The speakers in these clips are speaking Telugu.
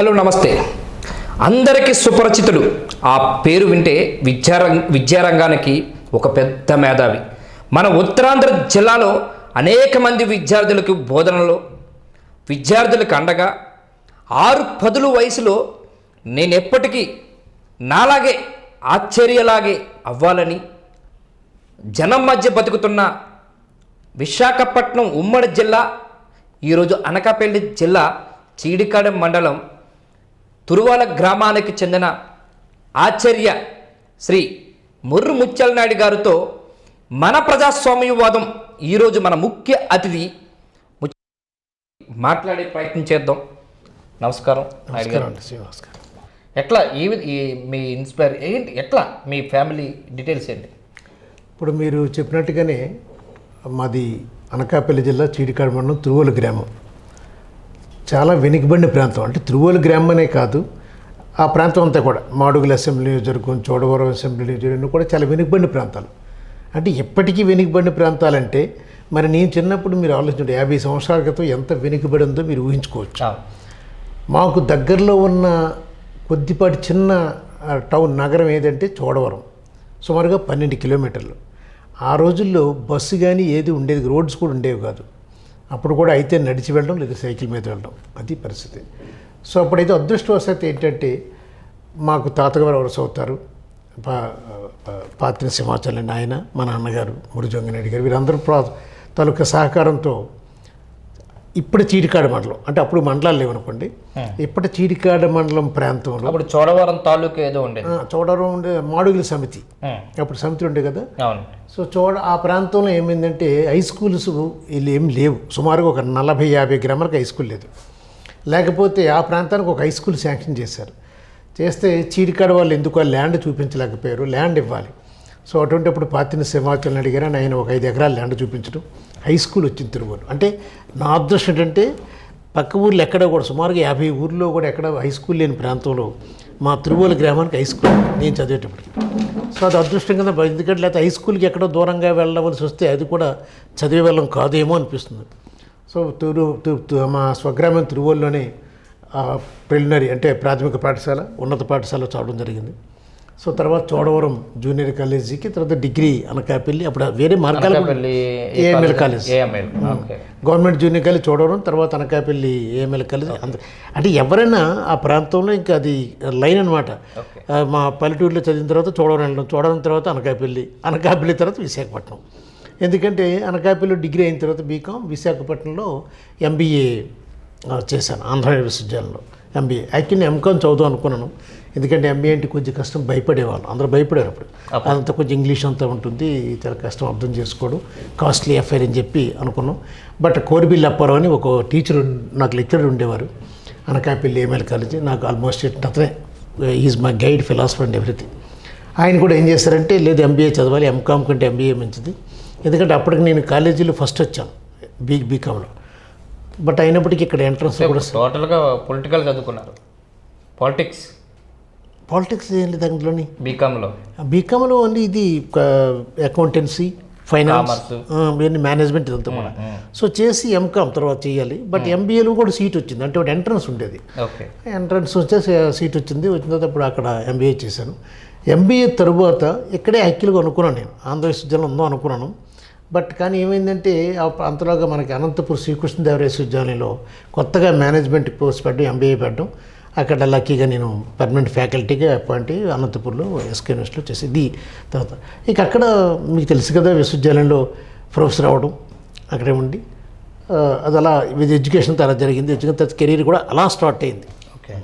హలో నమస్తే. అందరికీ సుపరిచితుడు. ఆ పేరు వింటే విద్యారంగ విద్యారంగానికి ఒక పెద్ద మేధావి. మన ఉత్తరాంధ్ర జిల్లాలో అనేక మంది విద్యార్థులకు బోధనలో విద్యార్థులకు అండగా ఆరు పదులు వయసులో నేను ఎప్పటికీ నాలాగే ఆశ్చర్యలాగే అవ్వాలని జనం మధ్య బతుకుతున్న విశాఖపట్నం ఉమ్మడి జిల్లా ఈరోజు అనకాపల్లి జిల్లా చీడికాడ మండలం తురువాల గ్రామానికి చెందిన ఆచార్య శ్రీ ముర్రు ముత్యాల నాయుడు గారితో మన ప్రజాస్వామ్యవాదం ఈరోజు మన ముఖ్య అతిథి మాట్లాడే ప్రయత్నం చేద్దాం. నమస్కారం ఎట్లా ఈ మీ ఇన్స్పైర్ ఏంటి ఎట్లా మీ ఫ్యామిలీ డీటెయిల్స్ ఏంటి? ఇప్పుడు మీరు చెప్పినట్టుగానే మాది అనకాపల్లి జిల్లా చీడికాడ మండలం తిరువోలు గ్రామం. చాలా వెనుకబడిన ప్రాంతం. అంటే తిరువోలు గ్రామం అనే కాదు ఆ ప్రాంతం అంతా కూడా. మాడుగుల అసెంబ్లీ నియోజకవర్గం చోడవరం అసెంబ్లీ నియోజకవర్గం కూడా చాలా వెనుకబడిన ప్రాంతాలు. అంటే ఎప్పటికీ వెనుకబడిన ప్రాంతాలంటే మరి నేను చిన్నప్పుడు మీరు ఆలోచించండి యాభై సంవత్సరాల క్రితం ఎంత వెనుకబడి ఉందో మీరు ఊహించుకోవచ్చు. మాకు దగ్గరలో ఉన్న కొద్దిపాటి చిన్న టౌన్ నగరం ఏదంటే చోడవరం. సుమారుగా పన్నెండు కిలోమీటర్లు. ఆ రోజుల్లో బస్సు కానీ ఏది ఉండేది రోడ్స్ కూడా ఉండేవి కాదు. అప్పుడు కూడా అయితే నడిచి వెళ్ళడం లేదా సైకిల్ మీద వెళ్ళడం. అది పరిస్థితి. సో అప్పుడైతే అదృష్టవశాత్తు ఏంటంటే మాకు తాతగారు వరుస అవుతారు పా పా- సింహాచలం ఆయన మా నాన్నగారు మురుజొంగనాయుడు గారు వీరందరూ ప్రా తాలూకా సహకారంతో ఇప్పుడు చీడికాడ మండలం. అంటే అప్పుడు మండలాలు లేవనుకోండి. ఇప్పటి చీడికాడ మండలం ప్రాంతంలో అప్పుడు చోడవరం తాలూకు ఏదో ఉండేది ఆ, చోడవరం ఉండే మాడుగుల సమితి. అప్పుడు సమితి ఉండే కదా. సో చూడ ఆ ప్రాంతంలో ఏమైందంటే హై స్కూల్స్ వీళ్ళు ఏం లేవు. సుమారుగా ఒక నలభై యాభై గ్రామాలకు హై స్కూల్ లేదు. లేకపోతే ఆ ప్రాంతానికి ఒక హై స్కూల్ శాంక్షన్ చేశారు. చేస్తే చీడికాడ వాళ్ళు ఎందుకు ఆ ల్యాండ్ చూపించలేకపోయారు? ల్యాండ్ ఇవ్వాలి. సో అటువంటిప్పుడు పాతిన సింహాచలం అడిగారు. ఆయన ఒక ఐదు ఎకరాల ల్యాండ్ చూపించడం. హై స్కూల్ వచ్చింది తిరుమల అంటే నా అదృష్టం ఏంటంటే పక్క ఊర్లో ఎక్కడ కూడా సుమారుగా యాభై ఊర్లో కూడా ఎక్కడ హై స్కూల్ లేని ప్రాంతంలో మా తిరుమల గ్రామానికి హై స్కూల్ నేను చదివేటప్పటికి సో అది అదృష్టం కింద ఎందుకంటే లేకపోతే హై స్కూల్కి ఎక్కడో దూరంగా వెళ్ళవలసి వస్తే అది కూడా చదివే వెళ్ళం కాదేమో అనిపిస్తుంది. సో తిరు మా స్వగ్రామం తిరువూరులోనే ప్రిలినరీ అంటే ప్రాథమిక పాఠశాల ఉన్నత పాఠశాల చదవడం జరిగింది. సో తర్వాత చోడవరం జూనియర్ కాలేజీకి తర్వాత డిగ్రీ అనకాపల్లి అప్పుడు వేరే Anakapalli AML college? Government junior college Chodavaram తర్వాత అనకాపల్లి ఏఎంఎల్ కాలేజ్ అంటే ఎవరైనా ఆ ప్రాంతంలో ఇంకా అది లైన్ అనమాట మా పల్లెటూరులో చదివిన తర్వాత చూడవరం వెళ్ళడం చూడడం తర్వాత అనకాపల్లి అనకాపల్లి తర్వాత విశాఖపట్నం. ఎందుకంటే అనకాపల్లిలో డిగ్రీ అయిన తర్వాత బీకామ్ విశాఖపట్నంలో ఎంబీఏ చేశాను ఆంధ్ర విశ్వవిద్యాలయంలో ఎంబీఏ. యాక్చువల్లీ ఎంకామ్ చదువుదాం అనుకున్నాను. ఎందుకంటే ఎంబీఏ అంటే కొంచెం కష్టం భయపడేవాళ్ళు. అందరూ భయపడారు అప్పుడు. అదంతా కొంచెం ఇంగ్లీష్ అంతా ఉంటుంది చాలా కష్టం అర్థం చేసుకోవడం కాస్ట్లీ అఫైర్ అని చెప్పి అనుకున్నాం. బట్ కోరిబిల్లి అప్పారావు అని ఒక టీచర్ నాకు లెక్చరర్ ఉండేవారు. అనకాపల్లి ఏఎంఎల్ కాలేజీ నాకు ఆల్మోస్ట్ అతనే. Is my guide philosopher and everything ఆయన కూడా ఏం చేశారంటే లేదు ఎంబీఏ చదవాలి ఎంకామ్ కంటే ఎంబీఏ మంచిది. ఎందుకంటే అప్పటికి నేను కాలేజీలో ఫస్ట్ వచ్చాను బీ బీకామ్లో బట్ అయినప్పటికీ ఇక్కడ ఎంట్రన్స్ కూడా టోటల్గా పొలిటికల్ చదువుకున్నారు. పాలిటిక్స్ పాలిటిక్స్ ఏం లేదు దాంట్లోని? బీకామ్లో. బీకామ్లో ఓన్లీ ఇది అకౌంటెన్సీ ఫైనాన్స్. ఇవన్నీ మేనేజ్మెంట్ ఇదంతా కూడా. సో చేసి ఎంకామ్ తర్వాత చేయాలి. బట్ ఎంబీఏలో కూడా సీట్ వచ్చింది. అంటే ఒకటి ఎంట్రన్స్ ఉండేది. ఓకే. ఎంట్రన్స్ వచ్చేసి సీట్ వచ్చింది. వచ్చిన తర్వాత ఇప్పుడు అక్కడ ఎంబీఏ చేశాను. ఎంబీఏ తరువాత ఇక్కడే యాక్చువల్గా అనుకున్నాను నేను. ఆంధ్ర విశ్వవిద్యాలయం ఉందో అనుకున్నాను. బట్ కానీ ఏమైందంటే ఆ అంతలోగా మనకి అనంతపురం శ్రీకృష్ణదేవరాయ విశ్వవిద్యాలయంలో కొత్తగా మేనేజ్మెంట్ పోస్ట్ పెట్టడం ఎంబీఏ పెట్టడం. అక్కడ లక్కీగా నేను పర్మనెంట్ ఫ్యాకల్టీగా అపాయింట్ అయ్యి అనంతపురంలో ఎస్కే యూనివర్సిటీలో చేసి ఇది తర్వాత. ఇక అక్కడ మీకు తెలుసు కదా విశ్వవిద్యాలయంలో ప్రొఫెసర్ అవ్వడం అక్కడే ఉండి. అది అలా విత్ ఎడ్యుకేషన్ అలా జరిగింది. ఎడ్యుకేషన్ తర్వాత కెరీర్ కూడా అలా స్టార్ట్ అయింది. ఓకే.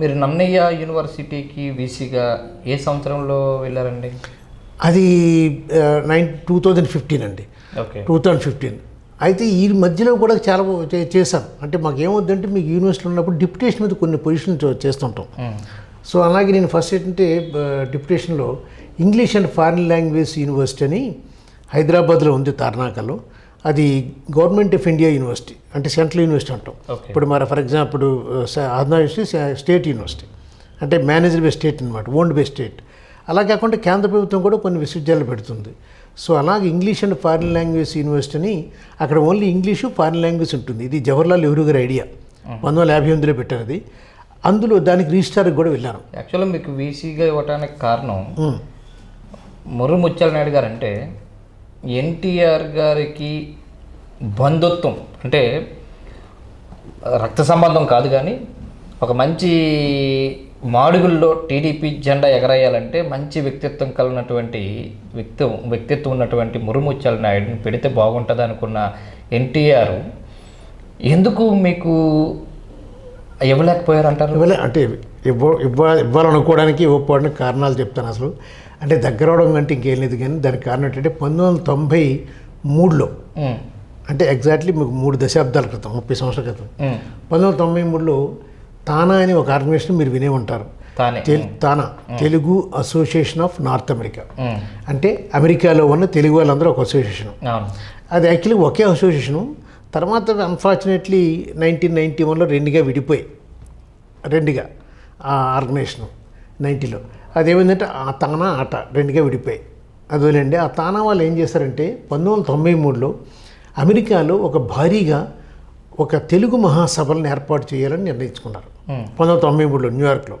మీరు నన్నయ్య యూనివర్సిటీకి వీసీగా ఏ సంవత్సరంలో వెళ్ళారండి? అది నైన్ టూ థౌజండ్ ఫిఫ్టీన్ అండి. ఓకే. Two thousand fifteen. అయితే ఈ మధ్యలో కూడా చాలా చేశాను అంటే మాకు ఏమవుద్దంటే మీకు యూనివర్సిటీలో ఉన్నప్పుడు డిప్యుటేషన్ మీద కొన్ని పొజిషన్లు చే- చేస్తుంటాం. సో అలాగే నేను ఫస్ట్ ఏంటంటే డిప్యుటేషన్లో English and foreign language university అని హైదరాబాద్లో ఉంది తార్నాకలో. అది గవర్నమెంట్ ఆఫ్ ఇండియా యూనివర్సిటీ అంటే సెంట్రల్ యూనివర్సిటీ అంటాం. ఇప్పుడు మరి for example Andhra university state university. అంటే మేనేజ్డ్ బై స్టేట్ అనమాట ఓన్డ్ బై స్టేట్. అలా కాకుండా కేంద్ర ప్రభుత్వం కూడా కొన్ని విశ్వవిద్యాలయాలు పెడుతుంది. సో అలాగే ఇంగ్లీష్ అండ్ ఫారిన్ లాంగ్వేజ్ యూనివర్సిటీని అక్కడ ఓన్లీ ఇంగ్లీషు ఫారిన్ లాంగ్వేజ్ ఉంటుంది. ఇది జవహర్లాల్ నెహ్రూ గారి ఐడియా. పంతొమ్మిది వందల యాభై ఎనిమిదిలో పెట్టారు అది. అందులో దానికి రిజిస్టార్కి కూడా వెళ్ళాను యాక్చువల్గా మీకు వీసీగా ఇవ్వడానికి కారణం. ముర్రు ముత్యాల నాయుడు గారు అంటే ఎన్టీఆర్ గారికి బంధుత్వం. అంటే రక్త సంబంధం కాదు కానీ ఒక మంచి మాడుగుల్లో టీడీపీ జెండా ఎగరేయాలంటే మంచి వ్యక్తిత్వం కలిగినటువంటి వ్యక్తి వ్యక్తిత్వం ఉన్నటువంటి మురుముత్యాల నాయుడిని పెడితే బాగుంటుంది అనుకున్న ఎన్టీఆర్ ఎందుకు మీకు ఇవ్వలేకపోయారు అంటారు ఇవ్వలే అంటే ఇవ్వ ఇవ్వ ఇవ్వాలనుకోవడానికి ఇవ్వకపోవడానికి కారణాలు చెప్తాను అసలు. అంటే దగ్గర అవడం కంటే ఇంకేం లేదు కానీ దానికి కారణం ఏంటంటే పంతొమ్మిది వందల తొంభై మూడులో అంటే ఎగ్జాక్ట్లీ మీకు మూడు దశాబ్దాల క్రితం ముప్పై సంవత్సరాల క్రితం. పంతొమ్మిది వందల తొంభై మూడులో తానా అని ఒక ఆర్గనైజేషన్ మీరు వినే ఉంటారు. తానే. తెల్ TANA. Telugu association of north America. అంటే అమెరికాలో ఉన్న తెలుగు వాళ్ళందరూ ఒక అసోసియేషన్. అది యాక్చువల్లీ ఒకే అసోసియేషను. తర్వాత అన్ఫార్చునేట్లీ నైన్టీన్ నైంటీ వన్లో రెండుగా విడిపోయి రెండుగా ఆ ఆర్గనైజేషను నైంటీలో అదేమైందంటే ఆ తానా ఆట రెండుగా విడిపోయి అదేలేండి ఆ తానా వాళ్ళు ఏం చేశారంటే పంతొమ్మిది వందల తొంభై మూడులో అమెరికాలో ఒక భారీగా ఒక తెలుగు మహాసభలను ఏర్పాటు చేయాలని నిర్ణయించుకున్నారు. పంతొమ్మిది వందల తొంభై మూడులో న్యూయార్క్లో.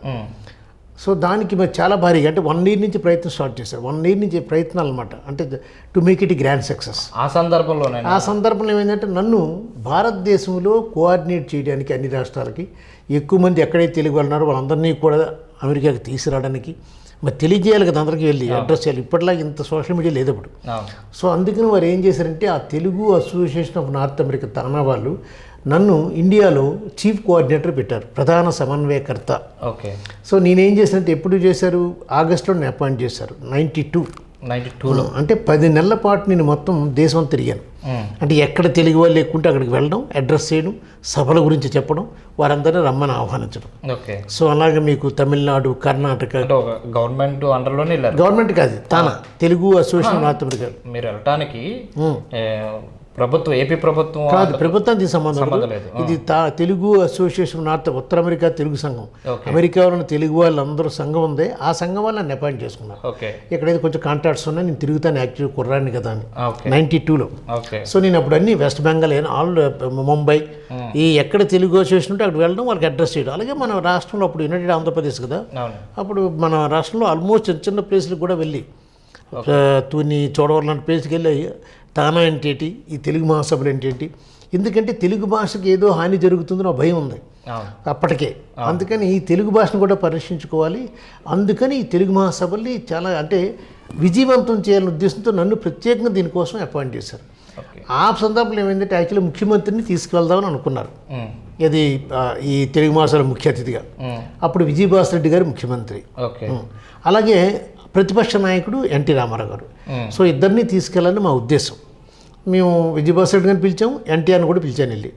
సో దానికి మరి చాలా భారీగా అంటే వన్ ఇయర్ నుంచి ప్రయత్నం స్టార్ట్ చేశారు. వన్ ఇయర్ నుంచి ప్రయత్నాలు అనమాట అంటే to make it grand success. ఆ సందర్భంలోనే ఆ సందర్భంలో ఏమైందంటే నన్ను భారతదేశంలో కోఆర్డినేట్ చేయడానికి అన్ని రాష్ట్రాలకి ఎక్కువ మంది ఎక్కడైతే తెలుగు వాళ్ళు ఉన్నారో వాళ్ళందరినీ కూడా అమెరికాకి తీసుకురావడానికి మరి తెలియజేయాలి కదా అందరికీ వెళ్ళి అడ్రస్ చేయాలి. ఇప్పటిలాగా ఇంత సోషల్ మీడియా లేదు ఇప్పుడు సో అందుకని వారు ఏం చేశారంటే ఆ Telugu association of north America TANA వాళ్ళు నన్ను ఇండియాలో చీఫ్ కోఆర్డినేటర్ పెట్టారు ప్రధాన సమన్వయకర్త. ఓకే. సో నేనేం చేసినట్టు ఎప్పుడు చేశారు? ఆగస్టులో నేను అపాయింట్ చేశారు నైంటీ టూ. నైంటీ టూలో అంటే పది నెలల పాటు నేను మొత్తం దేశం తిరిగాను. అంటే ఎక్కడ తెలుగు వాళ్ళు ఉంటే అక్కడికి వెళ్ళడం అడ్రస్ చేయడం సభల గురించి చెప్పడం వారందరినీ రమ్మని ఆహ్వానించడం. ఓకే. సో అలాగే మీకు తమిళనాడు కర్ణాటక గవర్నమెంట్ అండర్లోనే గవర్నమెంట్ కాదు తానా? తెలుగు అసోసియేషన్ అమెరికా మీరు వెళ్ళటానికి ప్రభుత్వం ఏపీ ప్రభుత్వం కాదు ప్రభుత్వానికి సంబంధం లేదు. ఇది తెలుగు అసోసియేషన్ నార్త్ ఉత్తర అమెరికా తెలుగు సంఘం. అమెరికాలో ఉన్న తెలుగు వాళ్ళందరూ సంఘం ఉంది. ఆ సంఘం వాళ్ళు నన్ను అపాయింట్ చేసుకున్నారు ఓకే. ఇక్కడైతే కొంచెం కాంటాక్ట్స్ ఉన్నాయి. నేను తిరుగుతాను యాక్చువల్ కుర్రాన్ని కదా అని. ఓకే. నైంటీ టూలో. సో నేను అప్పుడు అన్ని వెస్ట్ బెంగాల్ అయినా ఆల్ ముంబై ఈ ఎక్కడ తెలుగు అసోసియేషన్ ఉంటే అక్కడ వెళ్ళడం వాళ్ళకి అడ్రస్ చేయడం. అలాగే మన రాష్ట్రంలో అప్పుడు యునైటెడ్ ఆంధ్రప్రదేశ్ కదా. అప్పుడు మన రాష్ట్రంలో ఆల్మోస్ట్ చిన్న చిన్న ప్లేస్లకు కూడా వెళ్ళి తుని చోడవరం లాంటి ప్లేస్కి వెళ్ళి తానా ఏంటి ఈ తెలుగు మహాసభలు ఏంటి ఎందుకంటే తెలుగు భాషకి ఏదో హాని జరుగుతుందో నా భయం ఉంది. అప్పటికే. అందుకని ఈ తెలుగు భాషను కూడా పరిరక్షించుకోవాలి. అందుకని ఈ తెలుగు మహాసభల్ని చాలా అంటే విజయవంతం చేయాలనే ఉద్దేశంతో నన్ను ప్రత్యేకంగా దీనికోసం అపాయింట్ చేశారు. ఆ సందర్భంలో ఏమైందంటే యాక్చువల్లీ ముఖ్యమంత్రిని తీసుకువెళ్దామని అనుకున్నారు. ఇది ఈ తెలుగు మాసాల ముఖ్య అతిథిగా. అప్పుడు విజయభాస్ రెడ్డి గారు ముఖ్యమంత్రి. అలాగే ప్రతిపక్ష నాయకుడు ఎన్టీ రామారావు గారు. సో ఇద్దరిని తీసుకెళ్ళాలని మా ఉద్దేశం. మేము విజయభాస్ రెడ్డి గారిని పిలిచాం ఎన్టీఆర్ని కూడా పిలిచాను వెళ్ళి.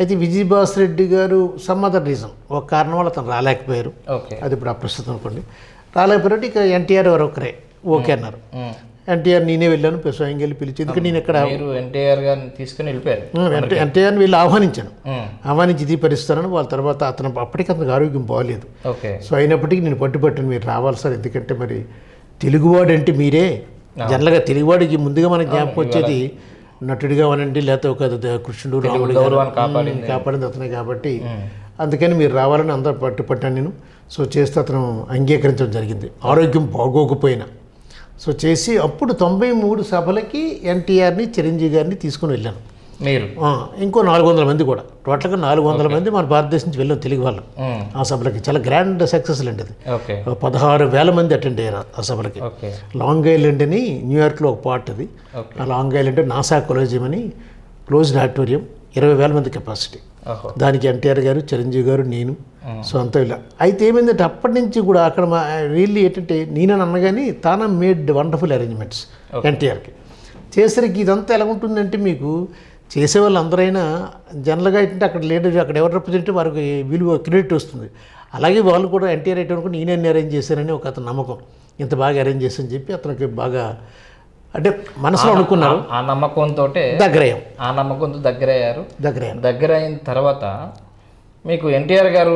అయితే విజయభాస్ రెడ్డి గారు సమ్ అదర్ రీజన్ ఒక కారణం వల్ల అతను రాలేకపోయారు. అది ఇప్పుడు అప్రస్తుతం అనుకోండి. రాలేకపోయారు ఇక ఎన్టీఆర్ వారు ఒకరే ఓకే అన్నారు. ఎన్టీఆర్ నేనే వెళ్ళాను స్వయంగా వెళ్ళి పిలిచి ఎందుకంటే నేను ఇక్కడ ఎన్టీఆర్ గారిని తీసుకుని వెళ్ళిపోయారు. ఎన్టీఆర్ని వెళ్ళి ఆహ్వానించాను. ఆహ్వానించి ఇది పరిస్థితున్నాను వాళ్ళ తర్వాత అతను అప్పటికి అతనికి ఆరోగ్యం బాగలేదు సో అయినప్పటికీ నేను పట్టుబట్టాను మీరు రావాలి సార్ ఎందుకంటే మరి తెలుగువాడు అంటే మీరే జనరల్గా తెలుగువాడికి ముందుగా మనకి జ్ఞాపకం వచ్చేది నటుడిగా అనండి లేకపోతే ఒక కృష్ణుడు రాముడు కాపాడింది. అతనే కాబట్టి. అందుకని మీరు రావాలని అందరూ పట్టుపట్టాను నేను. సో చేస్తే అతను అంగీకరించడం జరిగింది. ఆరోగ్యం బాగోకపోయినా. సో చేసి అప్పుడు తొంభై మూడు సభలకి ఎన్టీఆర్ని చిరంజీవి గారిని తీసుకుని వెళ్ళాను. మీరు? ఇంకో నాలుగు వందల మంది కూడా. టోటల్గా నాలుగు వందల మంది మన భారతదేశం నుంచి వెళ్ళాం తెలుగు వాళ్ళు ఆ సభలకి. చాలా గ్రాండ్ సక్సెస్ అండి అది. పదహారు వేల మంది అటెండ్ అయ్యారు ఆ సభలకి. లాంగ్ ఐలాండ్ అని న్యూయార్క్లో ఒక పార్ట్ అది. ఆ లాంగ్ ఐలాండ్ నాసా కొలోజియం అని క్లోజ్డ్ ఆడిటోరియం ఇరవై వేల మంది కెపాసిటీ. దానికి ఎన్టీఆర్ గారు చిరంజీవి గారు నేను సో అంతా ఇలా. అయితే ఏమైందంటే అప్పటి నుంచి కూడా అక్కడ మా రియల్లీ ఏంటంటే నేనని అన్నగాని తానా మేడ్ వండర్ఫుల్ అరేంజ్మెంట్స్ ఎన్టీఆర్కి. చేసరికి ఇదంతా ఎలా ఉంటుందంటే మీకు చేసే వాళ్ళు అందరైనా జనరల్గా ఏంటంటే అక్కడ లీడర్ అక్కడ ఎవరు రిప్రజెంట్ వారికి విలువ క్రెడిట్ వస్తుంది. అలాగే వాళ్ళు కూడా ఎన్టీఆర్ అయితే అనుకుని నేనే అరేంజ్ చేశానని ఒక అతను నమ్మకం. ఇంత బాగా అరేంజ్ చేశానని చెప్పి అతనికి బాగా అంటే మనసులో అనుకున్నారు. ఆ నమ్మకంతో దగ్గరయ్యాం. ఆ నమ్మకంతో దగ్గర అయ్యారు దగ్గరయ్యాం దగ్గర అయిన తర్వాత మీకు ఎన్టీఆర్ గారు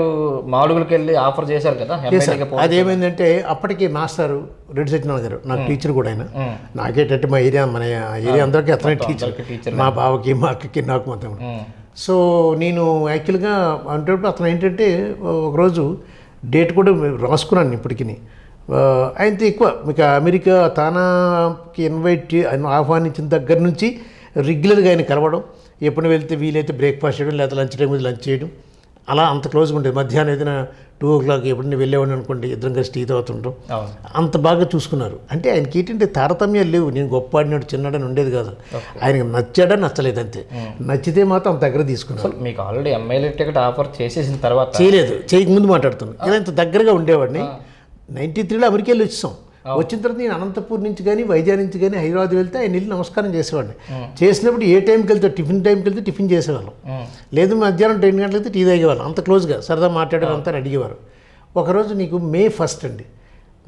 మాడుగులకి వెళ్ళి ఆఫర్ చేశారు కదా అదేమైందంటే అప్పటికి మాస్టారు రెడ్డి సత్యనారాయణ గారు నాకు టీచర్ కూడా ఆయన. ఉమ్, నాకేటంటే మా ఏరియా మన ఏరియా అందరికీ అతనే టీచర్ మా బావకి మా అక్కకి నాకు మొత్తం ఉమ్, సో నేను యాక్చువల్గా అంటే అతను ఏంటంటే ఒకరోజు డేట్ కూడా రాసుకున్నాను ఇప్పటికి ఆయనతో ఎక్కువ. మీకు అమెరికా తానాకి ఇన్వైట్ ఆయన ఆహ్వానించిన దగ్గర నుంచి రెగ్యులర్గా ఆయన కలవడం ఎప్పుడు వెళ్తే వీలైతే బ్రేక్ఫాస్ట్ చేయడం లేదా లంచ్ టైం మీద లంచ్ చేయడం. అలా అంత క్లోజ్గా ఉండేది మధ్యాహ్నం ఏదైనా టూ ఓ క్లాక్ ఎప్పుడైనా వెళ్ళేవాడిని అనుకోండి ఇద్దరం కలిసి టీ తాగుతుంటాం. అంత బాగా చూసుకున్నారు. అంటే ఆయనకి ఏంటంటే తారతమ్యాలు లేవు. నేను గొప్ప ఆడినాడు చిన్నాడని ఉండేది కాదు. ఆయనకి నచ్చాడా నచ్చలేదు అంతే. నచ్చితే మాత్రం అంత దగ్గర తీసుకున్నారు. అసలు మీకు ఆల్రెడీ ఎమ్మెల్యే టికెట్ ఆఫర్ చేసేసిన తర్వాత చేయలేదు. చేయకముందు మాట్లాడుతున్నాను ఇలా ఇంత దగ్గరగా ఉండేవాడిని. నైంటీ త్రీలో అమెరికా వెళ్ళి వచ్చాం వచ్చిన తర్వాత నేను అనంతపూర్ నుంచి కానీ వైజాగ్ నుంచి కానీ హైదరాబాద్ వెళ్తే ఆయన వెళ్ళి నమస్కారం చేసేవాడిని. చేసినప్పుడు ఏ టైంకి వెళ్తే టిఫిన్ టైంకి వెళ్తే టిఫిన్ చేసేవాళ్ళం. లేదు మధ్యాహ్నం రెండు గంటలకి అయితే టీ తాగేవాళ్ళం. అంత క్లోజ్గా సరదా మాట్లాడేవారు అంతా అడిగేవారు. ఒకరోజు నీకు మే ఫస్ట్ అండి.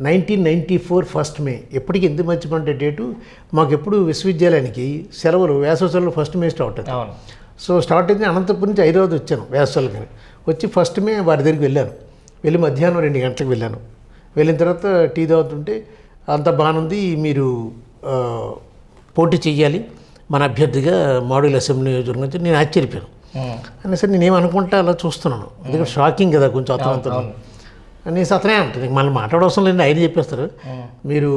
Nineteen ninety four first May. ఎప్పటికీ ఎందుకు మర్చిపోంటే డేటు? మాకు ఎప్పుడు విశ్వవిద్యాలయానికి సెలవులు వేసవి సెలవులు ఫస్ట్ మే స్టార్ట్ అవుతుంది అవును. సో స్టార్ట్ అయితే అనంతపురం నుంచి హైదరాబాద్ వచ్చాను వేసవికి వచ్చి ఫస్ట్ మే వారి దగ్గరికి వెళ్ళాను. వెళ్ళి మధ్యాహ్నం రెండు గంటలకు వెళ్ళాను. వెళ్ళిన తర్వాత టీ తాగుతుంటే అంత బాగుంది మీరు పోటీ చెయ్యాలి. మన అభ్యర్థిగా మోడల్ అసెంబ్లీ నియోజకవర్గం నుంచి నేను ఆశ్చర్యపోయాను. ఉమ్. అనేసరి నేనేం అనుకుంటా అలా చూస్తున్నాను. ఎందుకంటే షాకింగ్ కదా కొంచెం అతను అనేసి అతనే అంటారు మళ్ళీ మాట్లాడవసరం లేదండి ఆయన చెప్పేస్తారు. మీరు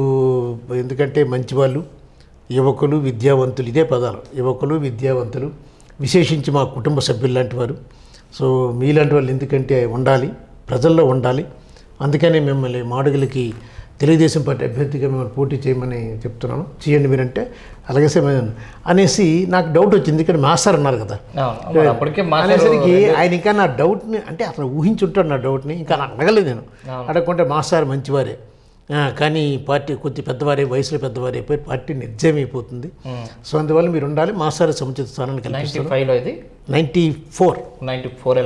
ఎందుకంటే మంచి వాళ్ళు యువకులు విద్యావంతులు ఇదే పదాలు యువకులు విద్యావంతులు విశేషించి మా కుటుంబ సభ్యులు లాంటి వారు. సో మీలాంటి వాళ్ళు ఎందుకంటే ఉండాలి ప్రజల్లో ఉండాలి. అందుకనే మిమ్మల్ని మాడుగులకి తెలుగుదేశం పార్టీ అభ్యర్థిగా మిమ్మల్ని పోటీ చేయమని చెప్తున్నాను. చేయండి మీరంటే. అలాగే సార్ మేము అనేసి నాకు డౌట్ వచ్చింది. ఇక్కడ మాస్టర్ అన్నారు కదా. అనేసరికి ఆయన ఇంకా నా డౌట్ని అంటే అతను ఊహించుంటాడు నా డౌట్ని ఇంకా నాకు అడగలేదు నేను. అడగకుంటే మాస్టర్ మంచివారే. కానీ పార్టీ కొద్ది పెద్దవారే వయసులో పెద్దవారే అయిపోయి పార్టీ నిర్జయమైపోతుంది. సో అందువల్ల మీరు ఉండాలి మాస్టర్ సముచిత స్థానాన్ని కల్పిస్తారు ninety four. Ninety four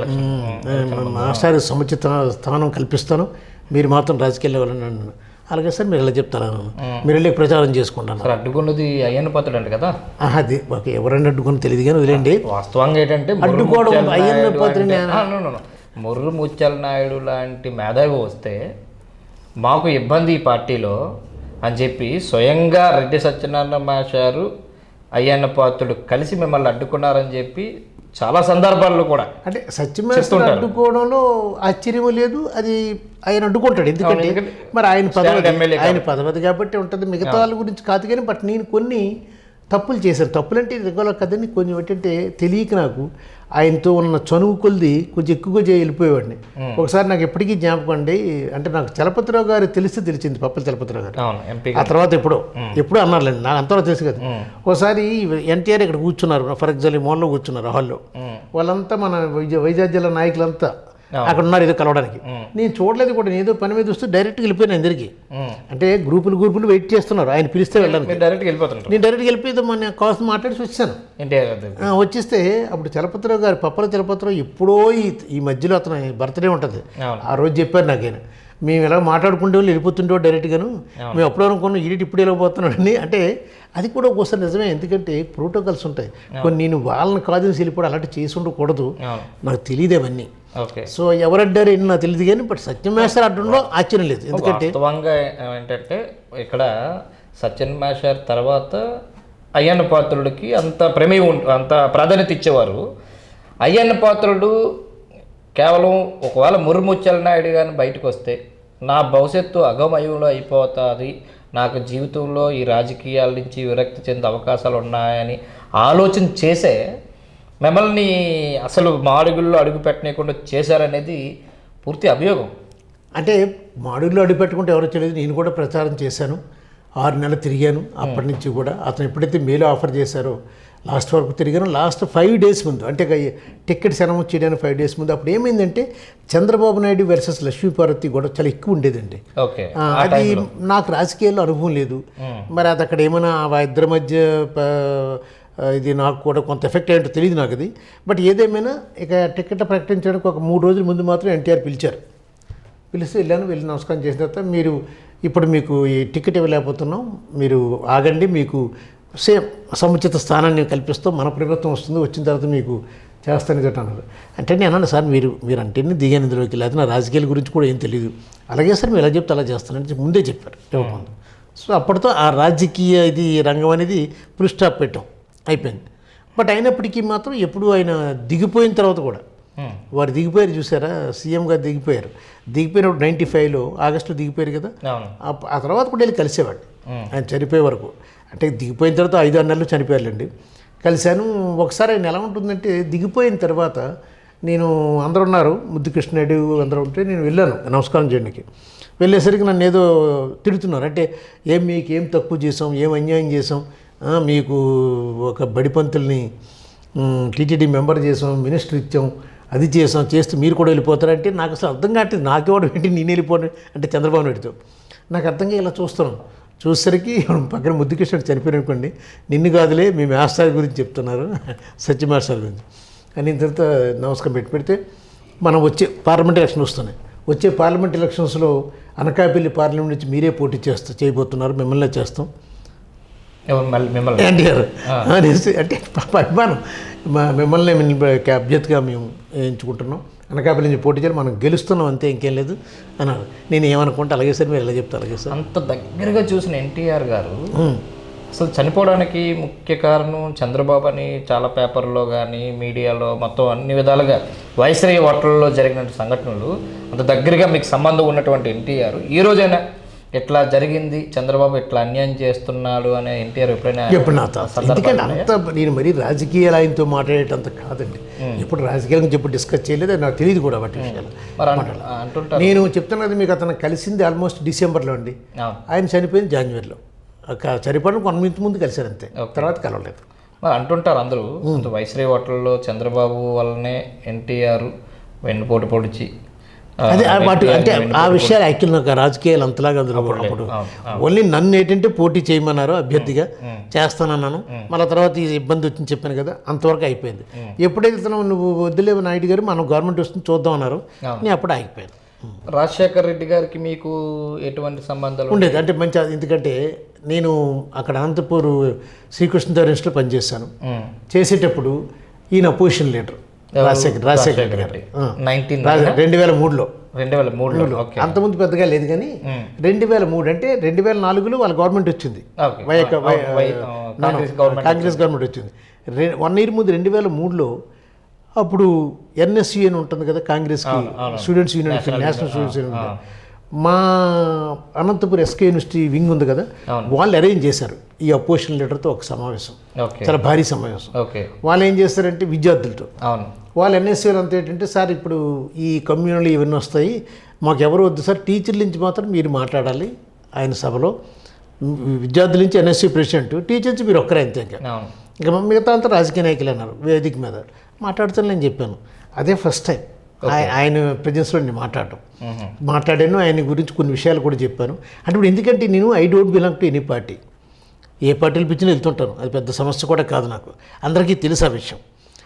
master సముచిత స్థానం కల్పిస్తాను. మీరు మాత్రం రాజకీయాల్లో వెళ్ళండి అన్నాను అలాగే సార్ మీరు ఇలా చెప్తారా మీరు వెళ్ళి ప్రచారం చేసుకుంటాను సార్ అడ్డుకున్నది అయ్యన్న పాత్రుడు అంట కదా అది ఒక ఎవరన్నా అడ్డుకొని తెలియదు కానీ వదిలేండి వాస్తవంగా ఏంటంటే అడ్డుకోవడం అయ్యన్న పాత్రుడిని no. ముర్రు ముత్యాల నాయుడు లాంటి మేధావి వస్తే మాకు ఇబ్బంది ఈ పార్టీలో అని చెప్పి స్వయంగా రెడ్డి సత్యనారాయణ అయ్యన్న పాత్రుడు కలిసి మిమ్మల్ని అడ్డుకున్నారని చెప్పి చాలా సందర్భాల్లో కూడా అంటే సత్యమేశ్వర అడ్డుకోవడంలో ఆశ్చర్యం లేదు అది ఆయన అడ్డుకుంటాడు. ఎందుకంటే మరి ఆయన పదవి ఆయన పదవది కాబట్టి ఉంటుంది. మిగతా వాళ్ళ గురించి కాదు కానీ బట్ నేను కొన్ని తప్పులు చేశాను తప్పులంటే రెగ్యులర్ కదండి కొంచెం ఏంటంటే తెలియక నాకు ఆయనతో ఉన్న చనువు కొలిది కొంచెం ఎక్కువగా చేయి వెళ్ళిపోయేవాడిని. ఒకసారి నాకు ఎప్పటికీ జ్ఞాపకం అండి అంటే నాకు చలపతిరావు గారు తెలిస్తే తెలిసింది పప్పల చలపతిరావు గారు. ఆ తర్వాత ఎప్పుడో ఎప్పుడో అన్నారులేండి నాకు అంతవరకు తెలుసు కదా. ఒకసారి ఎన్టీఆర్ ఇక్కడ కూర్చున్నారు ఫర్ ఎగ్జాంపుల్ మోన్లో కూర్చున్నారు హాల్లో. వాళ్ళంతా మన వైజా- వైజాగ్ జిల్లా నాయకులంతా అక్కడ ఉన్నారు ఏదో కలవడానికి. నేను చూడలేదు కూడా నేను ఏదో పని మీద వస్తూ డైరెక్ట్గా వెళ్ళిపోయాను అందరికి. అంటే గ్రూపులు గ్రూపులు వెయిట్ చేస్తున్నారు. ఆయన పిలిస్తే వెళ్ళాను మీరు డైరెక్ట్గా వెళ్ళిపోతుంటారు. నేను డైరెక్ట్గా వెళ్ళిపోయి మొన్న కాల్స్ మాట్లాడి వచ్చాను. వచ్చేస్తే అప్పుడు చలపతిరావు గారు పప్పల చలపతిరావు ఎప్పుడో ఈ మధ్యలో అతను బర్త్డే ఉంటుంది. ఆ రోజు చెప్పారు నాకైనా మేము ఇలా మాట్లాడుకుంటే వాళ్ళు వెళ్ళిపోతుంటే డైరెక్ట్గాను మేము అప్పుడు అనుకున్నాం ఈడిటి ఇప్పుడు వెళ్ళిపోతున్నాడని అంటే అది కూడా ఒకసారి నిజమే. ఎందుకంటే ప్రోటోకాల్స్ ఉంటాయి. కొన్ని నేను వాళ్ళని కాదు వెళ్ళిపోవడం అలాంటి చేసి ఉండకూడదు. నాకు తెలియదు అవన్నీ. సో ఎవరడ్డారు నాకు తెలియదు కానీ బట్ సత్యం మేస్టర్ అడ్డంలో ఆశ్చర్యం లేదు. ఎందుకంటే వాస్తవంగా ఏంటంటే ఇక్కడ సత్యన్ మాస్టర్ తర్వాత అయ్యన్న పాత్రుడికి అంత ప్రమేయం అంత ప్రాధాన్యత ఇచ్చేవారు. అయ్యన్న పాత్రుడు కేవలం ఒకవేళ మురుముచ్చల నాయుడు కానీ బయటకు వస్తే నా భవిష్యత్తు అగమయంలో అయిపోతుంది నాకు జీవితంలో ఈ రాజకీయాల నుంచి విరక్తి చెందే అవకాశాలు ఉన్నాయని ఆలోచన చేసే మిమ్మల్ని అసలు మాడుగుల్లో అడుగు పెట్టనీయకుండా చేశారనేది పూర్తి అభియోగం. అంటే మాడుగులో అడుగు పెట్టుకుంటే ఎవరో తెలియదు నేను కూడా ప్రచారం చేశాను. ఆరు నెలలు తిరిగాను. అప్పటి నుంచి కూడా అతను ఎప్పుడైతే మేలో ఆఫర్ చేశారో లాస్ట్ వరకు తిరిగాను. లాస్ట్ ఫైవ్ డేస్ ముందు అంటే టికెట్స్ అనౌన్స్ చేయడానికి ఫైవ్ డేస్ ముందు అప్పుడు ఏమైందంటే చంద్రబాబు నాయుడు వర్సెస్ లక్ష్మీపార్వతి కూడా చాలా ఎక్కువ ఉండేదండి. అది నాకు రాజకీయాల్లో అనుభవం లేదు. మరి అది అక్కడ ఏమైనా ఆ ఇద్దరి మధ్య ఇది నాకు కూడా కొంత ఎఫెక్ట్ అయ్యేటో తెలియదు నాకు అది. బట్ ఏదేమైనా ఇక టికెట్ ప్రకటించడానికి ఒక మూడు రోజుల ముందు మాత్రం ఎన్టీఆర్ పిలిచారు. పిలిస్తే వెళ్ళాను వెళ్ళి నమస్కారం చేసిన తర్వాత మీరు ఇప్పుడు మీకు ఈ టికెట్ ఇవ్వలేకపోతున్నాం మీరు ఆగండి మీకు సేమ్ సముచిత స్థానాన్ని కల్పిస్తాం మన ప్రభుత్వం వస్తుంది వచ్చిన తర్వాత మీకు చేస్తాను గట్రా అన్నారు అంటే నేను అన్నాను సార్ మీరు మీరు అంటేనే దిగాను ఇందులోకి లేదా నా రాజకీయాల గురించి కూడా ఏం తెలియదు అలాగే సార్ మీరు ఎలా చెప్తే అలా చేస్తానని ముందే చెప్పారు. ఇవ్వకముందు సో అప్పటితో ఆ రాజకీయ ఇది రంగం అనేది ఫుల్ స్టాప్ పెట్టాం. అయిపోయింది. బట్ అయినప్పటికీ మాత్రం ఎప్పుడు ఆయన దిగిపోయిన తర్వాత కూడా వారు దిగిపోయారు చూసారా? సీఎం గారు దిగిపోయారు. దిగిపోయినప్పుడు నైంటీ ఫైవ్లో ఆగస్టులో దిగిపోయారు కదా? ఆ- తర్వాత కూడా వెళ్ళి కలిసేవాడు. ఆయన చనిపోయే వరకు. అంటే దిగిపోయిన తర్వాత ఐదు ఆరు నెలలు చనిపోయారులేండి. కలిశాను. ఒకసారి ఆయన ఎలా ఉంటుందంటే దిగిపోయిన తర్వాత నేను అందరూ ఉన్నారు. ముద్దు కృష్ణాడు అందరూ ఉంటే నేను వెళ్ళాను నమస్కారం చేయడానికి. వెళ్ళేసరికి నన్ను ఏదో తిడుతున్నారు. అంటే ఏం మీకు ఏం తక్కువ చేసాం? ఏం అన్యాయం చేసాం? మీకు ఒక బడిపంతుల్ని టీటీడీ మెంబర్ చేసాం మినిస్టర్ ఇచ్చాం అది చేసాం చేస్తే మీరు కూడా వెళ్ళిపోతారంటే నాకు అసలు అర్థం కావట్లేదు. నాకేవాడు ఏంటి నేను వెళ్ళిపోను అంటే చంద్రబాబు నాయుడుతో నాకు అర్థంగా ఇలా చూస్తున్నాను చూసేసరికి పక్కన ముద్దుకృష్ణుడు చనిపోయారు అనుకోండి నిన్ను కాదులే మీ మాస్టర్ గురించి చెప్తున్నారు సత్య మాస్టర్ గురించి. అని తర్వాత నమస్కారం పెట్టి పెడితే మనం వచ్చే పార్లమెంట్ ఎలక్షన్ వస్తున్నాయి. వచ్చే పార్లమెంట్ ఎలక్షన్స్లో అనకాపల్లి పార్లమెంట్ నుంచి మీరే పోటీ చేస్తా చేయబోతున్నారు మిమ్మల్నే చేస్తాం. మిమ్మల్ని? ఎన్టీఆర్ అనేసి అంటే పాప అభిమానం. మిమ్మల్ని అభ్యర్థిగా మేము ఎంచుకుంటున్నాం. అనకాపల్లి నుంచి పోటీ చేయాలి మనం గెలుస్తున్నాం అంతే ఇంకేం లేదు అన్నారు. నేను ఏమనుకుంటే అలాగే సార్ మీరు ఎలా చెప్తే అలాగే సార్? అంత దగ్గరగా చూసిన ఎన్టీఆర్ గారు. అసలు చనిపోవడానికి ముఖ్య కారణం చంద్రబాబు అని చాలా పేపర్లో కానీ మీడియాలో మొత్తం అన్ని విధాలుగా వైసరీ హోటల్లో జరిగిన సంఘటనలు అంత దగ్గరగా మీకు సంబంధం ఉన్నటువంటి ఎన్టీఆర్. ఈ రోజైనా ఇట్లా జరిగింది? చంద్రబాబు ఇట్లా అన్యాయం చేస్తున్నాడు అనే ఎన్టీఆర్ ఎప్పుడైనా ఎప్పుడు నా తాత ఎందుకంటే అంత నేను మరీ రాజకీయాలు ఆయనతో మాట్లాడేటంత కాదండి. ఎప్పుడు రాజకీయాల గురించి ఎప్పుడు డిస్కస్ చేయలేదు నాకు తెలియదు కూడా వాటి విషయాలు. నేను చెప్తున్నది మీకు అతను కలిసింది ఆల్మోస్ట్ డిసెంబర్లో అండి. ఆయన చనిపోయింది జనవరిలో చనిపోవడం మంత్ ముందు కలిశారు అంతే. తర్వాత కలవలేదు. మరి అంటుంటారు అందరూ. వైసరీ హోటల్లో చంద్రబాబు వల్లనే ఎన్టీఆర్ వెన్నుపోటు పొడిచి అదే వాటి అంటే ఆ విషయాలు యాక్చువల్ నాకు రాజకీయాలు అంతలాగా అందులో అప్పుడు ఓన్లీ నన్ను ఏంటంటే పోటీ చేయమన్నారు అభ్యర్థిగా. చేస్తానన్నాను. మళ్ళీ తర్వాత ఈ ఇబ్బంది వచ్చింది చెప్పాను కదా అంతవరకు అయిపోయింది. ఎప్పుడైతే నువ్వు వద్దులేవు నాయుడు గారు మనం గవర్నమెంట్ వస్తుంది చూద్దాం అన్నారు. నేను అప్పుడు ఆగిపోయాను. రాజశేఖర్ రెడ్డి గారికి మీకు ఎటువంటి సంబంధాలు ఉండేది. అంటే మంచి ఎందుకంటే నేను అక్కడ అనంతపూర్ శ్రీకృష్ణదేవ ఇన్స్టిట్యూట్లో పనిచేశాను. చేసేటప్పుడు ఈయన అపోజిషన్ లీడర్. రాజశేఖర్ రాజశేఖర్ గారు. నైన్టీన్ రెండు వేల మూడులో. రెండు వేల మూడులో. అంతకుముందు పెద్దగా లేదు కానీ రెండు వేల మూడు అంటే రెండు వేల నాలుగులో వాళ్ళ గవర్నమెంట్ వచ్చింది. కాంగ్రెస్ గవర్నమెంట్ వచ్చింది. వన్ ఇయర్ ముందు రెండు వేల మూడులో అప్పుడు ఎన్ఎస్యు అని ఉంటుంది కదా కాంగ్రెస్కి students union national students union మా అనంతపురం ఎస్కే యూనివర్సిటీ వింగ్ ఉంది కదా వాళ్ళు అరేంజ్ చేశారు ఈ అపోజిషన్ లీడర్తో ఒక సమావేశం. చాలా భారీ సమావేశం. వాళ్ళు ఏం చేస్తారంటే విద్యార్థులతో వాళ్ళు ఎన్ఎస్సీలు అంతా ఏంటంటే సార్ ఇప్పుడు ఈ కమ్యూనిటీ ఇవన్నీ వస్తాయి. మాకు ఎవరు వద్దు సార్. టీచర్ల నుంచి మాత్రం మీరు మాట్లాడాలి ఆయన సభలో. విద్యార్థుల నుంచి ఎన్ఎస్సీ ప్రెసిడెంట్ టీచర్ నుంచి మీరు ఒక్కరే అంతే ఇంకా. ఇంకా మిగతా అంతా రాజకీయ నాయకులు అన్నారు వేదిక మీద. మాట్లాడుతాను నేను చెప్పాను. అదే ఫస్ట్ టైం. ఆయ- ఆయన ప్రజెన్స్లో నేను మాట్లాడటం. మాట్లాడాను ఆయన గురించి కొన్ని విషయాలు కూడా చెప్పాను. అంటే ఇప్పుడు ఎందుకంటే నేను I don't belong to any party. ఏ పార్టీలు పిచ్చినా వెళ్తుంటాను. అది పెద్ద సమస్య కూడా కాదు నాకు. అందరికీ తెలుసు ఆ విషయం.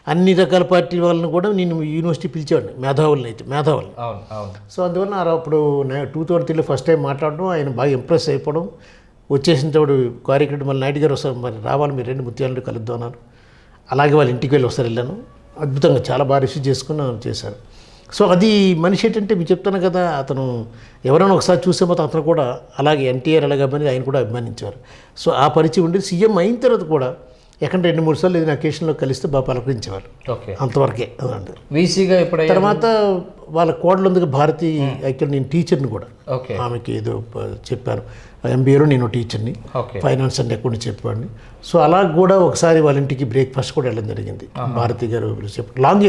అన్ని రకాల పార్టీ వాళ్ళని కూడా నేను యూనివర్సిటీ పిలిచేవాడిని మేధావుల్ని అయితే అవును సో అందువల్ల అప్పుడు టూ థౌసండ్ త్రీలో ఫస్ట్ టైం మాట్లాడడం ఆయన బాగా ఇంప్రెస్ అయిపోవడం వచ్చేసిన తోడు కార్యక్రమం మళ్ళీ నాయుడు గారు వస్తారు మరి రావాలి మీరు రెండు ముత్యాలను కలుద్దాం అన్నారు అలాగే వాళ్ళ ఇంటికి వెళ్ళి ఒకసారి వెళ్ళాను. అద్భుతంగా చాలా బాగా రిసీవ్ చేసుకుని చేశారు. సో అది మనిషి ఏంటంటే మీకు చెప్తాను కదా అతను ఎవరైనా ఒకసారి చూసే మొత్తం అతను కూడా అలాగే ఎన్టీఆర్ అలాగే అభిమాని ఆయన కూడా అభిమానించారు సో ఆ పరిచయం ఉండి సీఎం అయిన తర్వాత కూడా ఎక్కడ రెండు మూడు సార్లు ఏదైనా అకేషన్లో కలిస్తే బాగా పలకరించేవారు అంతవరకే అదండి వీసీగా ఎప్పుడైనా తర్వాత వాళ్ళ కోడలు ఉంది భారతి యాక్చువల్ నేను టీచర్ని కూడా. ఆమెకి ఏదో చెప్పాను ఎంబీఏలో నేను టీచర్ని. ఫైనాన్స్ అండ్ అకౌంట్ చెప్పాడిని సో అలా కూడా ఒకసారి వాళ్ళ ఇంటికి బ్రేక్ఫాస్ట్ కూడా వెళ్ళడం జరిగింది. భారతి గారు లాంగ్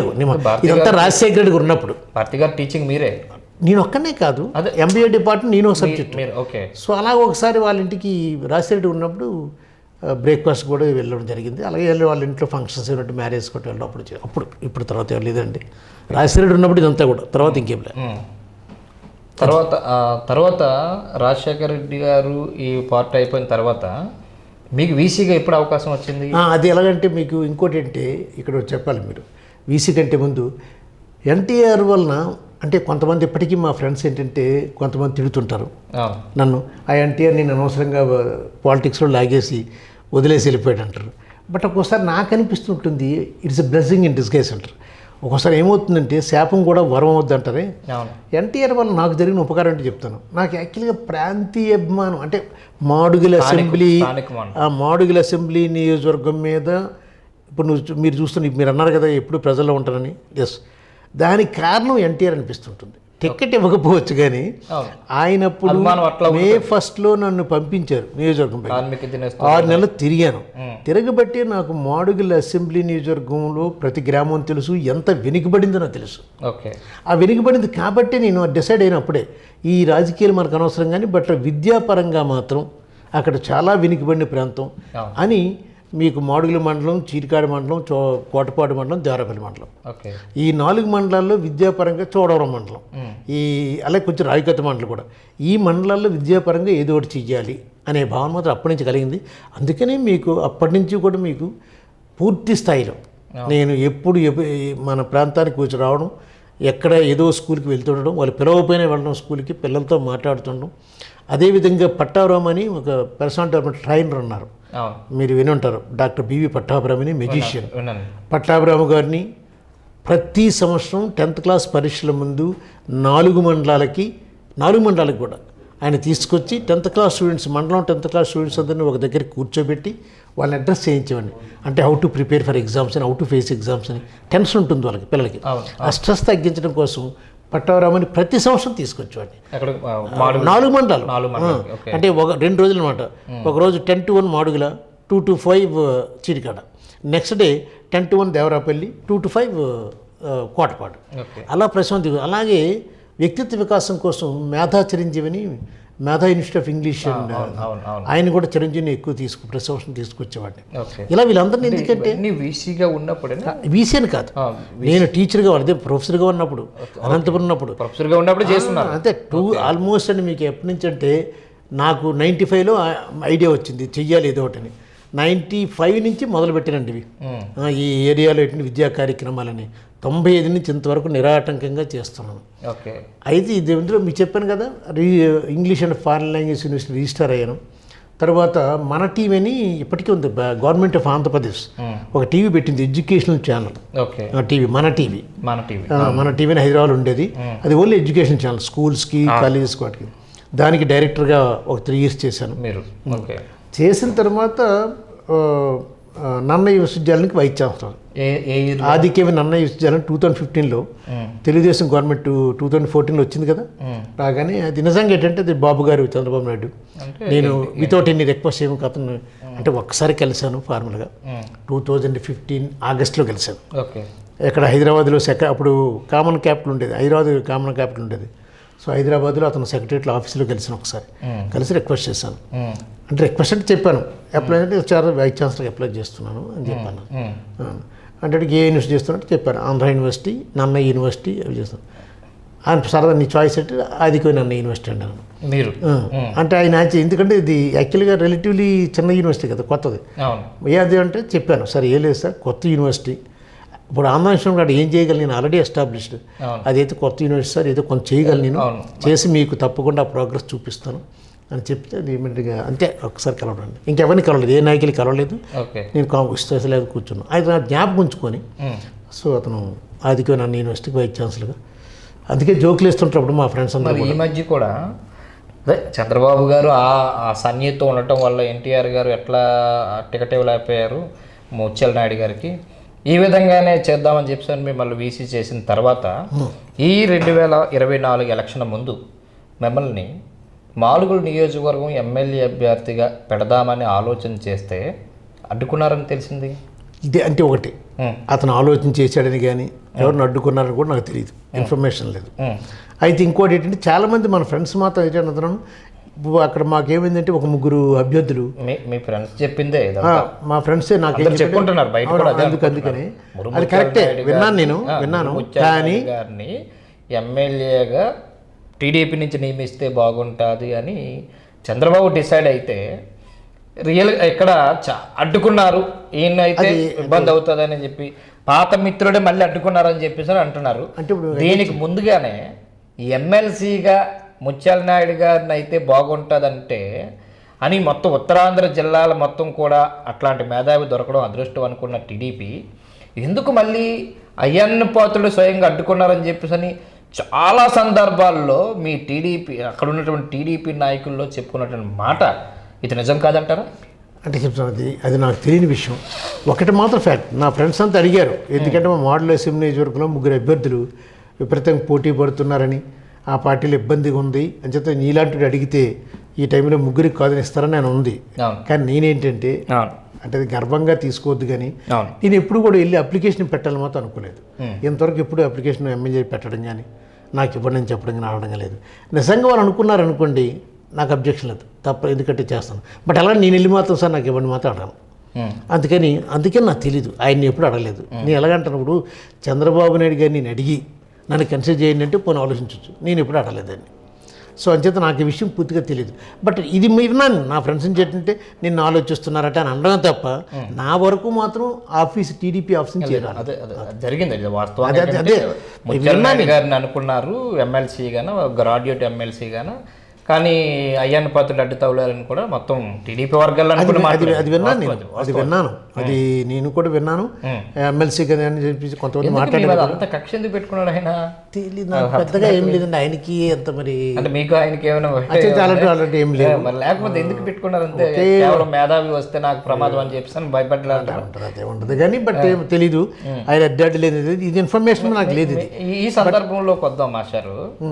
ఇదంతా రాజశేఖర రెడ్డి ఉన్నప్పుడు. భారతి గారు టీచింగ్ మీరే? నేను ఒక్కనే కాదు. ఎంబీఏ డిపార్ట్మెంట్ నేను ఒక సబ్జెక్ట్. సో అలా ఒకసారి వాళ్ళ ఇంటికి రాజశేఖర రెడ్డి ఉన్నప్పుడు బ్రేక్ఫాస్ట్ కూడా వెళ్ళడం జరిగింది. అలాగే వెళ్ళి వాళ్ళ ఇంట్లో ఫంక్షన్స్ ఏమిటి మ్యారేజ్ కూడా వెళ్ళడం అప్పుడు అప్పుడు ఇప్పుడు తర్వాత ఏం లేదండి. రాజశేఖర రెడ్డి ఉన్నప్పుడు ఇదంతా కూడా తర్వాత ఇంకేం లేదు. తర్వాత తర్వాత రాజశేఖర్ రెడ్డి గారు ఈ పార్ట్ అయిపోయిన తర్వాత మీకు వీసీగా ఎప్పుడు అవకాశం వచ్చింది? అది ఎలాగంటే మీకు ఇంకోటి అంటే ఇక్కడ చెప్పాలి మీరు. వీసీ కంటే ముందు ఎన్టీఆర్ వలన అంటే కొంతమంది ఇప్పటికీ మా ఫ్రెండ్స్ ఏంటంటే కొంతమంది తిడుతుంటారు. నన్ను ఆ ఎన్టీఆర్ నేను అనవసరంగా పాలిటిక్స్లో లాగేసి వదిలేసి వెళ్ళిపోయాడు అంటారు. బట్ ఒక్కోసారి నాకు అనిపిస్తుంటుంది it's a blessing in disguise అంటారు. ఒక్కోసారి ఏమవుతుందంటే శాపం కూడా వరం అవుద్ది అంటారే. ఎన్టీఆర్ వల్ల నాకు జరిగిన ఉపకారం అంటే చెప్తాను. నాకు యాక్చువల్గా ప్రాంతీయ అభిమానం అంటే మాడుగుల అసెంబ్లీ ఆ మాడుగుల అసెంబ్లీ నియోజకవర్గం మీద ఇప్పుడు నువ్వు మీరు చూస్తున్న మీరు అన్నారు కదా ఎప్పుడు ప్రజల్లో ఉంటారని. ఎస్ దానికి కారణం ఎన్టీఆర్ అనిపిస్తుంటుంది. టికెట్ ఇవ్వకపోవచ్చు కానీ అవును. ఆయన అప్పుడు అభిమానం అట్లా మే ఫస్ట్లో నన్ను పంపించారు నియోజకవర్గం ఆరు నెలలు తిరిగాను. తిరగబట్టి నాకు మాడుగుల అసెంబ్లీ నియోజకవర్గంలో ప్రతి గ్రామం తెలుసు ఎంత వెనుకబడిందో నాకు తెలుసు. ఆ వెనుకబడింది కాబట్టి నేను డిసైడ్ అయినప్పుడే ఈ రాజకీయాలు మనకు అనవసరం కానీ బట్ విద్యాపరంగా మాత్రం అక్కడ చాలా వెనుకబడిన ప్రాంతం. అని మీకు మాడుగుల మండలం చీరికాడు మండలం చో కోటపాడు మండలం దేవరపల్లి మండలం. ఓకే. ఈ నాలుగు మండలాల్లో విద్యాపరంగా చోడవరం మండలం. ఈ అలాగే కొంచెం రాయకత్త మండలం కూడా. ఈ మండలాల్లో విద్యాపరంగా ఏదో ఒకటి చెయ్యాలి అనే భావన మాత్రం అప్పటి నుంచి కలిగింది. అందుకనే మీకు అప్పటి నుంచి కూడా మీకు పూర్తి స్థాయిలో నేను ఎప్పుడు ఎప్పు- మన ప్రాంతానికి వచ్చి రావడం ఎక్కడ ఏదో స్కూల్కి వెళ్తుండడం వాళ్ళు పిలవపోయినా వెళ్ళడం స్కూల్కి పిల్లలతో మాట్లాడుతుండడం అదేవిధంగా పట్టారాం అని ఒక పర్సనల్ డెవలప్మెంట్ ట్రైనర్ ఉన్నారు మీరు విని ఉంటారు డాక్టర్ బివి పట్టాభిరామ్ అని మెజిషియన్. పట్టాభిరామ గారిని ప్రతి సంవత్సరం టెన్త్ క్లాస్ పరీక్షల ముందు నాలుగు మండలాలకి నాలుగు మండలాలకు కూడా ఆయన తీసుకొచ్చి టెన్త్ క్లాస్ స్టూడెంట్స్ మండలం టెన్త్ క్లాస్ స్టూడెంట్స్ అందరినీ ఒక దగ్గర కూర్చోబెట్టి వాళ్ళని అడ్రస్ చేయించేవాడిని. అంటే how to prepare for exams అని హౌ టు ఫేస్ ఎగ్జామ్స్ అని. టెన్షన్ ఉంటుంది వాళ్ళకి పిల్లలకి. ఆ స్ట్రెస్ తగ్గించడం కోసం పట్టాభిరామని ప్రతి సంవత్సరం తీసుకొచ్చేవాడిని. నాలుగు మండలాలు. అంటే ఒక రెండు రోజులు అనమాట ఒక రోజు ten to one Madugula two to five Cheedikada next day ten to one Devarapalli two to five Kotapadu. అలా ప్రశాంతి. అలాగే వ్యక్తిత్వ వికాసం కోసం మేధా చిరంజీవిని Medha institute of English and ఆయన కూడా చిరంజీవిని ఎక్కువ తీసుకు సంవత్సరం తీసుకొచ్చేవాడిని. ఇలా వీళ్ళందరినీ ఎందుకంటే వీసీగా ఉన్నప్పుడేనా? వీసీని కాదు. ఆ, నేను టీచర్గా అదే ప్రొఫెసర్గా ఉన్నప్పుడు అనంతపురం ఉన్నప్పుడు. ప్రొఫెసర్గా ఉన్నప్పుడు చేస్తున్నారు. అంతే టూ ఆల్మోస్ట్ అండి మీకు ఎప్పటి నుంచి అంటే నాకు నైంటీ ఫైవ్లో ఐడియా వచ్చింది చెయ్యాలి ఏదో ఒకటని నైంటీ ఫైవ్ నుంచి మొదలుపెట్టానండి ఇవి. ఈ ఏరియాలో ఎటువంటి విద్యా కార్యక్రమాలని. తొంభై ఐదు నుంచి ఇంతవరకు నిరాటంకంగా చేస్తున్నాను. ఓకే. అయితే ఇది ఇందులో మీకు చెప్పాను కదా రీ English and foreign language university registrar అయ్యాను. తర్వాత మన టీవీ అని ఇప్పటికీ ఉంది గవర్నమెంట్ ఆఫ్ ఆంధ్రప్రదేశ్. ఒక టీవీ పెట్టింది ఎడ్యుకేషనల్ ఛానల్. ఓకే. టీవీ మన టీవీ. మన టీవీ. ఆ, మన టీవీని హైదరాబాద్ ఉండేది. అది ఓన్లీ ఎడ్యుకేషన్ ఛానల్ స్కూల్స్కి కాలేజెస్కి వాటికి. దానికి డైరెక్టర్గా ఒక త్రీ ఇయర్స్ చేశాను. మీరు. ఓకే. చేసిన తర్వాత నన్నయ్య విశ్వవిద్యాలయానికి వైస్ ఛాన్సలర్. ఆదికేవి నన్నయ్య విశ్వవిద్యాలయం టూ థౌజండ్ ఫిఫ్టీన్లో. తెలుగుదేశం గవర్నమెంట్ టూ థౌజండ్ ఫోర్టీన్లో వచ్చింది కదా? రాగానే అది నిజంగా ఏంటంటే అది బాబు గారు చంద్రబాబు నాయుడు. నేను వితౌట్ ఎన్ని రిక్వెస్ట్ ఏమి అతను అంటే ఒక్కసారి కలిశాను ఫార్మల్గా. టూ థౌజండ్ ఫిఫ్టీన్ ఆగస్ట్లో కలిశాను. ఇక్కడ హైదరాబాద్లో సెక అప్పుడు కామన్ క్యాపిటల్ ఉండేది హైదరాబాద్ కామన్ క్యాపిటల్ ఉండేది. సో హైదరాబాద్లో అతను సెక్రటరీలో ఆఫీస్లో కలిసిన ఒకసారి. కలిసి రిక్వెస్ట్ చేశాను. అంటే రిక్వెస్ట్ అంటే చెప్పాను. అప్లై అంటే వచ్చారు వైస్ ఛాన్సలర్కి అప్లై చేస్తున్నాను అని చెప్పాను. అంటే ఏ యూనివర్సిటీ చేస్తున్నట్టు చెప్పాను. ఆంధ్ర యూనివర్సిటీ నన్న యూనివర్సిటీ అవి చేస్తాను ఆయన సరదా నీ చాయిస్ అంటే ఆదికోయి నన్న యూనివర్సిటీ అన్నాను. మీరు. అంటే ఆయన ఎందుకంటే ఇది యాక్చువల్గా రిలేటివ్లీ చిన్న యూనివర్సిటీ కదా కొత్తది. అవును. ఏది అంటే చెప్పాను. సార్ ఏం లేదు సార్ కొత్త యూనివర్సిటీ. ఇప్పుడు విషయంలో కాదు ఏం చేయగలను? నేను ఆల్రెడీ ఎస్టాబ్లిష్డ్. అదైతే కొత్త యూనివర్సిటీ సార్ ఏదో కొంచెం చేయగలను నేను. చేసి మీకు తప్పకుండా ప్రోగ్రెస్ చూపిస్తాను. అని చెప్తే ఇమీడియట్గా అంతే ఒక్కసారి కలవడండి. ఇంకెవరిని కలవలేదు ఏ నాయకులు కలవలేదు. నేను కాంగ్రెస్ లేదు కూర్చున్నాను అయితే నా జ్ఞాపకం ఉంచుకొని. సో అతను ఆదికో నన్ను యూనివర్సిటీకి వైస్ ఛాన్సలర్గా అందుకే జోకులు వేస్తుంటారు మా ఫ్రెండ్స్ అందరూ ఈ మధ్య కూడా అదే చంద్రబాబు గారు ఆ ఆ సన్నిహితం ఉండటం వల్ల ఎన్టీఆర్ గారు ఎట్లా టికెట్ ఇవ్వలేకపోయారు? ముత్యాల నాయుడు గారికి. ఈ విధంగానే చేద్దామని చెప్పాను మిమ్మల్ని వీసీ చేసిన తర్వాత ఈ రెండు వేల ఇరవై నాలుగు ఎలక్షన్ ముందు మిమ్మల్ని మాలుగుల నియోజకవర్గం ఎమ్మెల్యే అభ్యర్థిగా పెడదామని ఆలోచన చేస్తే అడ్డుకున్నారని తెలిసింది. ఇదే అంటే ఒకటి. అతను ఆలోచన చేశాడని కానీ ఎవరిని అడ్డుకున్నారని కూడా నాకు తెలియదు ఇన్ఫర్మేషన్ లేదు. అయితే ఇంకోటి ఏంటంటే చాలామంది మన ఫ్రెండ్స్ మాత్రం ఏంటంటే అతను? అక్కడ మాకేమైందంటే ఒక ముగ్గురు అభ్యర్థులు. మీ ఫ్రెండ్స్ చెప్పిందే మా ఫ్రెండ్సే నాకు చెప్పుకుంటున్నారు బయట కూడా అదే అందుకు అందుకని. మురుము అది కరెక్టే విన్నాను నేను విన్నాను. కానీ ఎమ్మెల్యేగా టీడీపీ నుంచి నియమిస్తే బాగుంటుంది అని చంద్రబాబు డిసైడ్ అయితే రియల్ ఇక్కడ చ- అడ్డుకున్నారు. ఈయన అయితే ఇబ్బంది అవుతుందని చెప్పి పాత మిత్రుడే మళ్ళీ అడ్డుకున్నారని చెప్పేసి అంటున్నారు. అంటే దీనికి ముందుగానే ఎమ్మెల్సీగా ముత్యాల నాయుడు గారిని అయితే బాగుంటుందంటే అని మొత్తం ఉత్తరాంధ్ర జిల్లాల మొత్తం కూడా అట్లాంటి మేధావి దొరకడం అదృష్టం అనుకున్న టీడీపీ. ఎందుకు మళ్ళీ అయ్యన్న పాత్రుడు స్వయంగా అడ్డుకున్నారని చెప్పేసి అని చాలా సందర్భాల్లో మీ టీడీపీ అక్కడ ఉన్నటువంటి టీడీపీ నాయకుల్లో చెప్పుకున్నటువంటి మాట ఇది నిజం కాదంటారా? అంటే చెప్తాను అది అది నాకు తెలియని విషయం. ఒకటి మాత్రం ఫ్యాక్ట్ నా ఫ్రెండ్స్ అంతా అడిగారు. ఎందుకంటే మా మోడల్ అసెంబ్లీ నియోజకవర్గంలో ముగ్గురు అభ్యర్థులు విపరీతంగా పోటీ పడుతున్నారని. ఆ పార్టీలో ఇబ్బందిగా ఉంది అని చెప్తే నీలాంటి అడిగితే ఈ టైంలో ముగ్గురికి కాదని ఇస్తారని నేను ఉంది. కానీ నేనేంటంటే అంటే అది గర్వంగా తీసుకోవద్దు కానీ నేను ఎప్పుడు కూడా వెళ్ళి అప్లికేషన్ పెట్టాలని మాత్రం అనుకోలేదు. ఇంతవరకు ఎప్పుడు అప్లికేషన్ ఎమ్మెల్యే పెట్టడం కానీ నాకు ఇవ్వండి చెప్పడం కానీ రావడం లేదు. నిజంగా వాళ్ళు అనుకున్నారు అనుకోండి నాకు అబ్జెక్షన్ లేదు. తప్ప ఎందుకంటే చేస్తాను. బట్ అలా నేను వెళ్ళి మాత్రం సార్ నాకు ఇవ్వండి మాత్రం అడగను. అందుకని అందుకని నాకు తెలీదు. ఆయన్ని ఎప్పుడు అడగలేదు. నేను ఎలాగంటున్నప్పుడు చంద్రబాబు నాయుడు గారిని నేను అడిగి నన్ను కన్సిడర్ చేయండి అంటే పోనీ ఆలోచించవచ్చు నేను ఎప్పుడు అడగలేదండి సో అంచేత నాకు ఈ విషయం పూర్తిగా తెలియదు బట్ ఇది విన్నాను నా ఫ్రెండ్స్ నుంచి ఏంటంటే నిన్ను ఆలోచిస్తున్నారట అని అనడం తప్ప నా వరకు మాత్రం ఆఫీస్ టీడీపీ ఆఫీస్ అదే జరిగింది అదే, అనుకున్నారు ఎమ్మెల్సీ గాను గ్రాడ్యుయేట్ ఎమ్మెల్సీ గాను. కానీ అయ్యన్న పాత్రుడు అడ్డు తవ్వలేరని కూడా మొత్తం టీడీపీ వర్గాల్లో అది విన్నాను నేను. అది విన్నాను. అది నేను కూడా విన్నాను. ఎమ్మెల్సీ కదా అని చెప్పి కొంతమంది మాట్లాడారు అంత కక్ష ఎందుకు పెట్టుకున్నాడు ఆయన? తెలియదు పెద్దగా ఏం లేదండి. ఆయనకి అంత మరి అంటే మీకు ఆయనకి ఏమైనా అలాంటి అలాంటి ఏం లేవు మరి లేకపోతే ఎందుకు పెట్టుకున్నారు అంతే? కేవలం మేధావి వస్తే నాకు ప్రమాదం అని చెప్పేసి అని భయపడలేదు అదే ఉండదు కానీ బట్ ఏం తెలీదు. ఆయన అడ్డాడు లేదు ఇది ఇన్ఫర్మేషన్ నాకు లేదు ఈ సందర్భంలోకి వద్దాం మాస్టారు.